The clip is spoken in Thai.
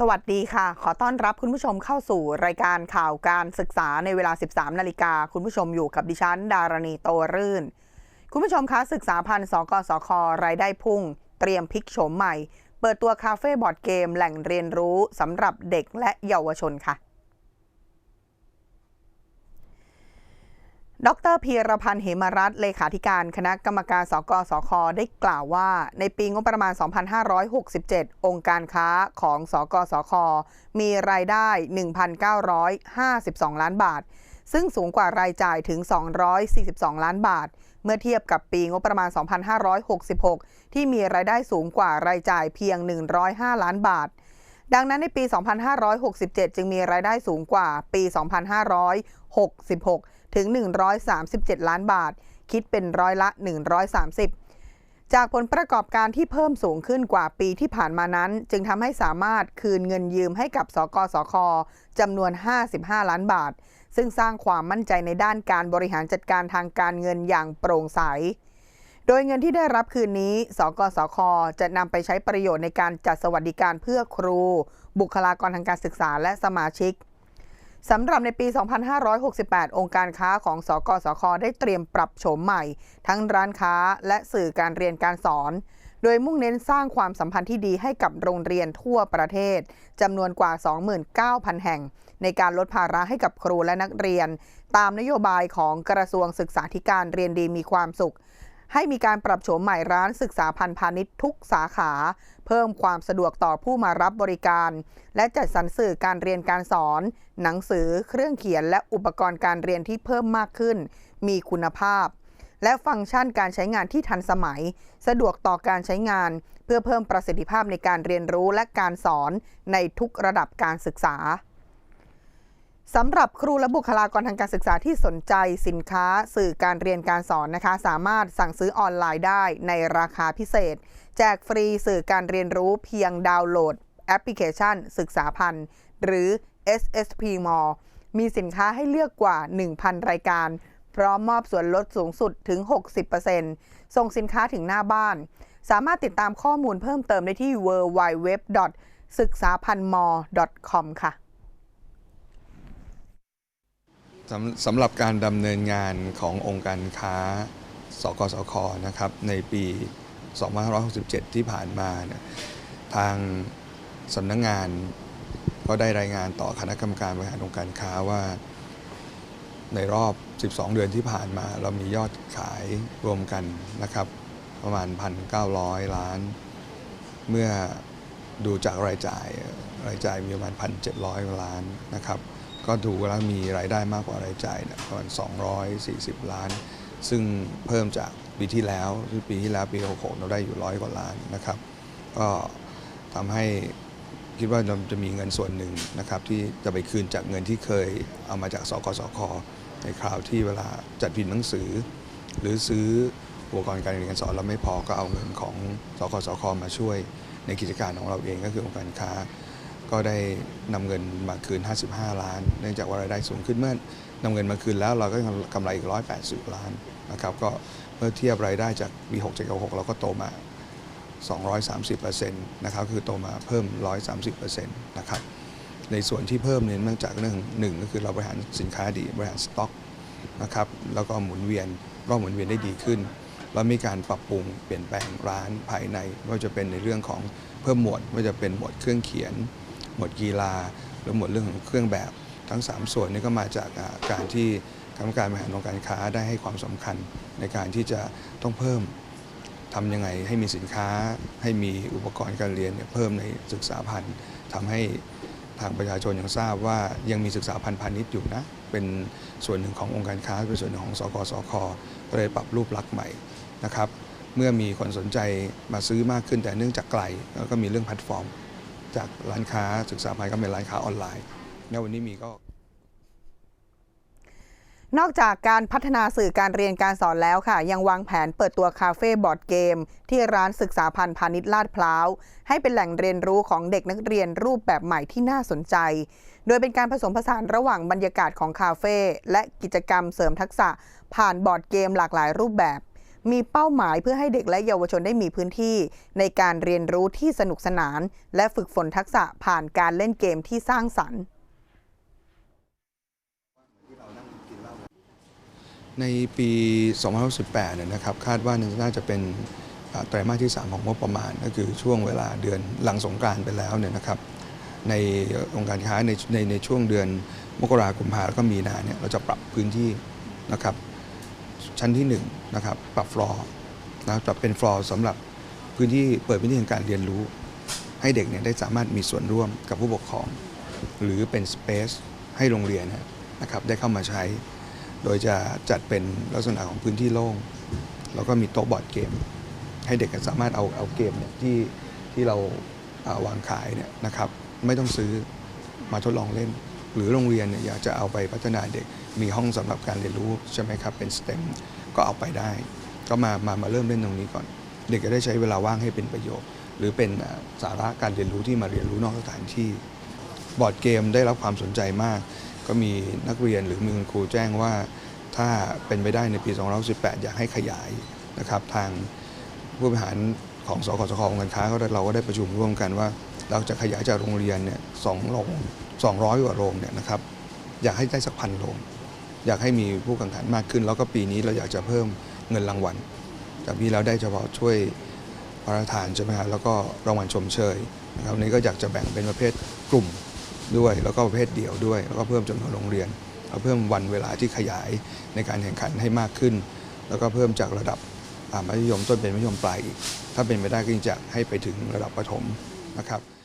สวัสดีค่ะ ขอต้อนรับคุณผู้ชมเข้าสู่รายการข่าวการศึกษาในเวลา 13 นาฬิกา คุณผู้ชมอยู่กับดิฉัน ดารณีโตรื่น คุณผู้ชมคะศึกษาพันธ์สกสครายได้พุ่ง เตรียมพลิกโฉมใหม่ เปิดตัวคาเฟ่บอร์ดเกมแหล่งเรียนรู้สำหรับเด็กและเยาวชนค่ะ ดรพีรพันธ์เหมรัตเลขาธิการคณะกรรมการสกสค ได้กล่าวว่า ในปีงบประมาณ 2567 องค์การค้าของสกสค มีรายได้ 1,952 ล้านบาท ซึ่งสูงกว่ารายจ่ายถึง 242 ล้านบาท เมื่อเทียบกับปีงบประมาณ 2566 ที่มีรายได้สูงกว่ารายจ่ายเพียง 105 ล้านบาทดังนั้นในปี 2567 จึงมีรายได้สูงกว่าปี 2566 ถึง 137 ล้านบาท คิดเป็นร้อยละ 130 จากผลประกอบการที่เพิ่มสูงขึ้นกว่าปีที่ผ่านมานั้น จึงทำให้สามารถคืนเงินยืมให้กับสกสคจำนวน 55 ล้านบาท ซึ่งสร้างความมั่นใจในด้านการบริหารจัดการทางการเงินอย่างโปร่งใสโดยเงินที่ได้รับคืนนี้ สกสค จะนำไปใช้ประโยชน์ในการจัดสวัสดิการเพื่อครู บุคลากรทางการศึกษาและสมาชิก สำหรับในปี 2568 องค์การค้าของสกสคได้เตรียมปรับโฉมใหม่ ทั้งร้านค้าและสื่อการเรียนการสอน โดยมุ่งเน้นสร้างความสัมพันธ์ที่ดีให้กับโรงเรียนทั่วประเทศจำนวนกว่า 29,000 แห่ง ในการลดภาระให้กับครูและนักเรียน ตามนโยบายของกระทรวงศึกษาธิการเรียนดีมีความสุข ให้มีการปรับโฉมใหม่ร้านศึกษาพันพาณิชย์ทุกสาขา เพิ่มความสะดวกต่อผู้มารับบริการ และจัดสรรสื่อการเรียนการสอน หนังสือ เครื่องเขียน และอุปกรณ์การเรียนที่เพิ่มมากขึ้น มีคุณภาพ และฟังก์ชันการใช้งานที่ทันสมัย สะดวกต่อการใช้งาน เพื่อเพิ่มประสิทธิภาพในการเรียนรู้และการสอนในทุกระดับการศึกษา สำหรับครูและบุคลากรทางการศึกษาที่สนใจสินค้าสื่อการเรียนการสอนนะคะ สามารถสั่งซื้อออนไลน์ได้ในราคาพิเศษ แจกฟรีสื่อการเรียนรู้เพียงดาวน์โหลด แอปพลิเคชัน ศึกษาพันธ์หรือ SSP Mall มีสินค้าให้เลือกกว่า 1,000 รายการ พร้อมมอบส่วนลดสูงสุดถึง 60%ส่งสินค้าถึงหน้าบ้าน สามารถติดตามข้อมูลเพิ่มเติมได้ที่ www. ศึกษาพันธ์ .com ค่ะ สำสำหรับการดำเนินงานขององค์การค้า สกสคนะครับในปี 2567 ที่ผ่านมาเนี่ยทางสำนักงงานก็ได้รายงานต่อคณะกรรมการบริหารองค์การค้าว่า ในรอบ 12 เดือนที่ผ่านมา เรามียอดขายรวมกันนะครับ ประมาณ 1,900 ล้าน เมื่อดูจากรายจ่ายรายจ่ายมีประมาณ 1,700 ล้านนะครับ ก็ดูแล้วมีรายได้มากกว่ารายจ่ายเนี่ยประมาณ 240 ล้าน ซึ่งเพิ่มจากปีที่แล้วที่ปีที่แล้วปี66เราได้อยู่ร้อยกว่าล้านนะครับ ก็ทำให้คิดว่าเราจะมีเงินส่วนหนึ่งนะครับ ที่จะไปคืนจากเงินที่เคยเอามาจากสกสคในคราวที่เวลาจัดพิมพ์หนังสือ หรือซื้ออุปกรณ์การเรียนการสอนแล้วไม่พอก็เอาเงินของสกสคมาช่วยในกิจการของเราเองก็คือองค์การค้า ก็ได้นำเงินมาคืน 55 ล้าน เนื่องจากว่ารายได้สูงขึ้นเมื่อนำเงินมาคืนแล้วเราก็กำไรอีก 180 ล้านนะครับก็เมื่อเทียบรายได้จากปี6 7 6เราก็โตมา 230%นะครับคือโตมาเพิ่ม 130%นะครับในส่วนที่เพิ่มเนี่ยเนื่องจากเรื่องหนึ่งก็คือเราบริหารสินค้าดีบริหารสต็อกนะครับแล้วก็หมุนเวียนก็หมุนเวียนได้ดีขึ้นแล้วมีการปรับปรุงเปลี่ยนแปลงร้านภายในไม่ว่าจะเป็นในเรื่องของเพิ่มหมวดไม่ว่าจะเป็นหมวดเครื่องเขียน หมวดกีฬาหรือหมวดเรื่องของเครื่องแบบ ทั้ง 3 ส่วนนี้ก็มาจากการที่คณะกรรมการบริหารองค์การค้าได้ให้ความสำคัญในการที่จะต้องเพิ่มทำยังไงให้มีสินค้าให้มีอุปกรณ์การเรียนเพิ่มในศึกษาพันธ์ทำให้ทางประชาชนยังทราบว่ายังมีศึกษาพันธ์พาณิชย์อยู่นะ เป็นส่วนหนึ่งขององค์การค้า เป็นส่วนหนึ่งของสกสคก็เลยปรับรูปลักษณ์ใหม่นะครับ เมื่อมีคนสนใจมาซื้อมากขึ้นแต่เนื่องจากไกลแล้วก็มีเรื่องแพลตฟอร์ม จากร้านค้าศึกษาพันธ์ก็เป็นร้านค้าออนไลน์ในวันนี้มีก็ นอกจากการพัฒนาสื่อการเรียนการสอนแล้วค่ะ ยังวางแผนเปิดตัวคาเฟ่บอร์ดเกม ที่ร้านศึกษาพันธ์พาณิชย์ลาดพร้าว ให้เป็นแหล่งเรียนรู้ของเด็กนักเรียนรูปแบบใหม่ที่น่าสนใจ โดยเป็นการผสมผสานระหว่างบรรยากาศของคาเฟ่และกิจกรรมเสริมทักษะ ผ่านบอร์ดเกมหลากหลายรูปแบบ มีเป้าหมายเพื่อให้เด็กและเยาวชนได้มีพื้นที่ ในการเรียนรู้ที่สนุกสนาน และฝึกฝนทักษะผ่านการเล่นเกมที่สร้างสรรค์ ในปี 2018เนี่ยนะครับคาดว่าน่าจะเป็นไตรมาสที่ 3 ของงบประมาณ ก็คือช่วงเวลาเดือนหลังสงกานต์ไปแล้วเนี่ยนะครับในองค์การค้าในในในช่วงเดือนมกราคมกุมภาแล้วก็มีนาเนี่ยเราจะปรับพื้นที่นะครับ ชั้นที่1นะครับปรับฟลอร์นะครับปรับเป็นฟลอร์สำหรับพื้นที่เปิดพื้นที่แห่งการเรียนรู้ ให้เด็กเนี่ยได้สามารถมีส่วนร่วมกับผู้ปกครอง หรือเป็นสเปซให้โรงเรียนนะครับได้เข้ามาใช้ โดยจะจัดเป็นลักษณะของพื้นที่โล่งแล้วก็มีโต๊ะบอร์ดเกม ให้เด็กสามารถเอาเอาเกมเนี่ยที่ที่เราาวางขายเนี่ยนะครับไม่ต้องซื้อมาทดลองเล่น หรือโรงเรียนเนี่ยอยากจะเอาไปพัฒนาเด็ก มีห้องสำหรับการเรียนรู้ใช่ไหมครับเป็นสเต็มก็เอาไปได้ ก็มามามาเริ่มเล่นตรงนี้ก่อน เด็กจะได้ใช้เวลาว่างให้เป็นประโยชน์ หรือเป็นสาระการเรียนรู้ที่มาเรียนรู้นอกสถานที่ บอร์ดเกมได้รับความสนใจมาก ก็มีนักเรียนหรือมีคุณครูแจ้งว่า ถ้าเป็นไปได้ในปี 2018 อยากให้ขยายนะครับทางผู้บริหารของสกสคองการค้าเราก็ได้ประชุมร่วมกันว่า เราจะขยายจากโรงเรียนเนี่ยสองโรง 200กว่าโรงเนี่ยนะครับอยากให้ได้สักพันโรงอยากให้มีผู้แข่งขันมากขึ้น แล้วก็ปีนี้เราอยากจะเพิ่มเงินรางวัลจากนี้เราได้เฉพาะช่วยพระราชทานใช่ไหมฮะแล้วก็รางวัลชมเชยนะครับนี้ก็อยากจะแบ่งเป็นประเภทกลุ่มด้วย แล้วก็ประเภทเดี่ยวด้วย แล้วก็เพิ่มจำนวนโรงเรียนเพิ่มวันเวลาที่ขยายในการแข่งขันให้มากขึ้น แล้วก็เพิ่มจากระดับมัธยมต้นเป็นมัธยมปลายอีก ถ้าเป็นไปได้ก็จะให้ไปถึงระดับประถมนะครับ